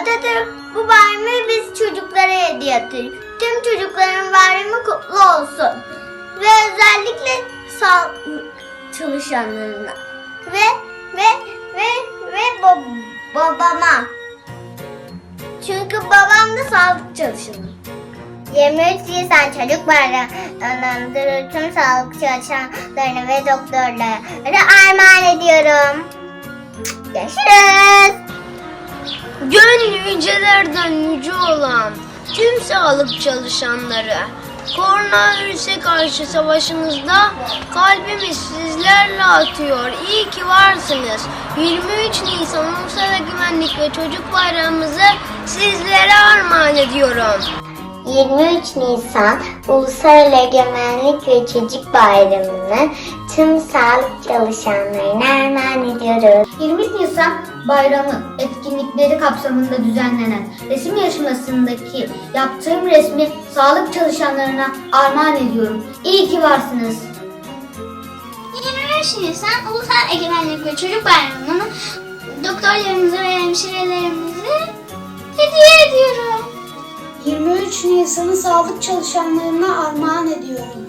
Atatürk bu bayramı biz çocuklara hediye ediyor. Tüm çocukların bayramı kutlu olsun. Ve özellikle sağlık çalışanlarına. Ve ve ve ve bab- babama. Çünkü babam da sağlık çalışanı. 23 Nisan Çocuk Bayramı'nın tüm sağlık çalışanlarına ve doktorlara armağan ediyorum. Görüşürüz. Gönlü yücelerden yüce olan tüm sağlık çalışanları, koronavirüse karşı savaşınızda kalbimiz sizlerle atıyor. İyi ki varsınız. 23 Nisan Ulusal Egemenlik ve Çocuk Bayramımızı sizlere armağan ediyorum. 23 Nisan Ulusal Egemenlik ve Çocuk Bayramı'nı tüm sağlık çalışanlarına armağan ediyoruz. 23 Nisan bayramı etkinlikleri kapsamında düzenlenen resim yarışmasındaki yaptığım resmi sağlık çalışanlarına armağan ediyorum. İyi ki varsınız. 23 Nisan Ulusal Egemenlik ve Çocuk Bayramı'nı doktorlarımıza ve hemşirelerimize hediye ediyorum. 23 Nisan'ı sağlık çalışanlarına armağan ediyorum.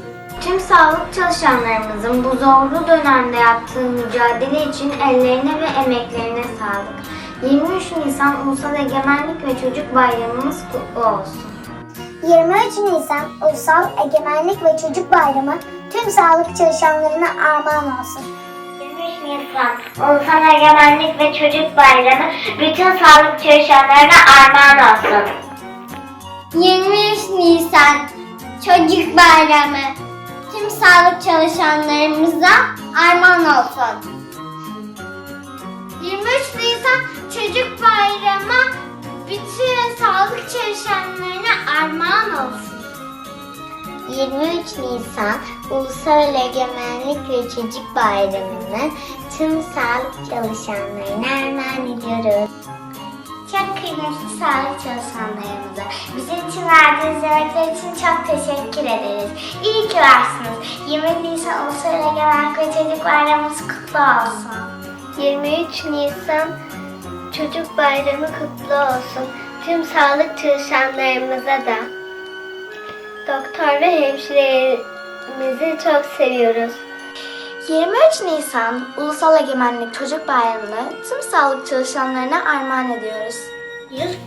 Tüm sağlık çalışanlarımızın bu zorlu dönemde yaptığı mücadele için ellerine ve emeklerine sağlık. 23 Nisan Ulusal Egemenlik ve Çocuk Bayramımız kutlu olsun. 23 Nisan Ulusal Egemenlik ve Çocuk Bayramı tüm sağlık çalışanlarına armağan olsun. 23 Nisan Ulusal Egemenlik ve Çocuk Bayramı bütün sağlık çalışanlarına armağan olsun. 23 Nisan Çocuk Bayramı tüm sağlık çalışanlarımıza armağan olsun. 23 Nisan Çocuk Bayramı bütün sağlık çalışanlarına armağan olsun. 23 Nisan Ulusal Egemenlik ve Çocuk Bayramı'nı tüm sağlık çalışanlarına armağan ediyoruz. Çok kıymetli sağlık çalışanlarımıza bizim için verdiğiniz emekler için çok teşekkür ederiz. İyi ki varsınız. 20 Nisan Ulusal Egemenlik ve Çocuk Bayramımız kutlu olsun. 23 Nisan Çocuk Bayramı kutlu olsun. Tüm sağlık çalışanlarımıza da. Doktor ve hemşirelerimizi çok seviyoruz. 23 Nisan Ulusal Egemenlik Çocuk Bayramı'nı tüm sağlık çalışanlarına armağan ediyoruz.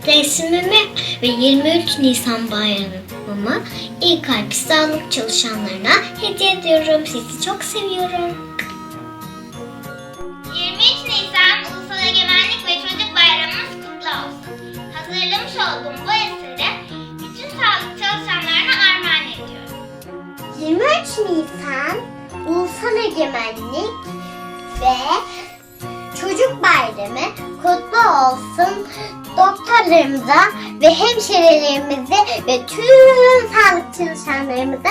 Resmimi ve 23 Nisan bayramımı iyi kalp sağlık çalışanlarına hediye ediyorum. Sizi çok seviyorum. 23 Nisan Ulusal Egemenlik ve Çocuk Bayramımız kutlu olsun. Hazırlamış olduğum bu eseri bütün sağlık çalışanlarına armağan ediyorum. 23 Nisan Ulusal Egemenlik ve Çocuk Bayramı kutlu olsun. Doktorlarımıza ve hemşirelerimize ve tüm sağlık çalışanlarımıza